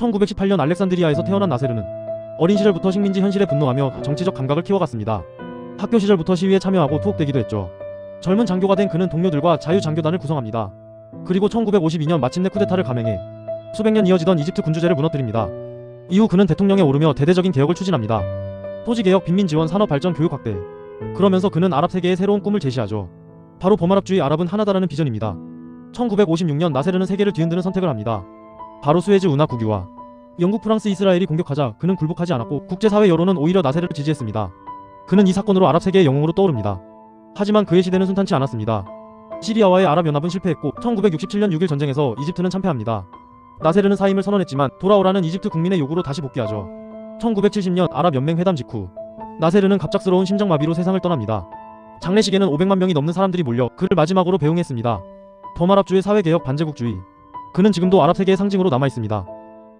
1918년 알렉산드리아에서 태어난 나세르는 어린 시절부터 식민지 현실에 분노하며 정치적 감각을 키워갔습니다. 학교 시절부터 시위에 참여하고 투옥되기도 했죠. 젊은 장교가 된 그는 동료들과 자유장교단을 구성합니다. 그리고 1952년 마침내 쿠데타를 감행해 수백 년 이어지던 이집트 군주제를 무너뜨립니다. 이후 그는 대통령에 오르며 대대적인 개혁을 추진합니다. 토지개혁, 빈민지원, 산업발전, 교육 확대. 그러면서 그는 아랍 세계에 새로운 꿈을 제시하죠. 바로 범아랍주의 아랍은 하나다라는 비전입니다. 1956년 나세르는 세계를 뒤흔드는 선택을 합니다. 바로 수에즈 운하 국유화. 영국, 프랑스, 이스라엘이 공격하자 그는 굴복하지 않았고 국제사회 여론은 오히려 나세르를 지지했습니다. 그는 이 사건으로 아랍 세계의 영웅으로 떠오릅니다. 하지만 그의 시대는 순탄치 않았습니다. 시리아와의 아랍연합은 실패했고 1967년 6일 전쟁에서 이집트는 참패합니다. 나세르는 사임을 선언했지만 돌아오라는 이집트 국민의 요구로 다시 복귀하죠. 1970년 아랍연맹 회담 직후 나세르는 갑작스러운 심장마비로 세상을 떠납니다. 장례식에는 500만 명이 넘는 사람들이 몰려 그를 마지막으로 배웅했습니다. 범아랍주의 사회개혁 반제국주의. 그는 지금도 아랍 세계의 상징으로 남아 있습니다.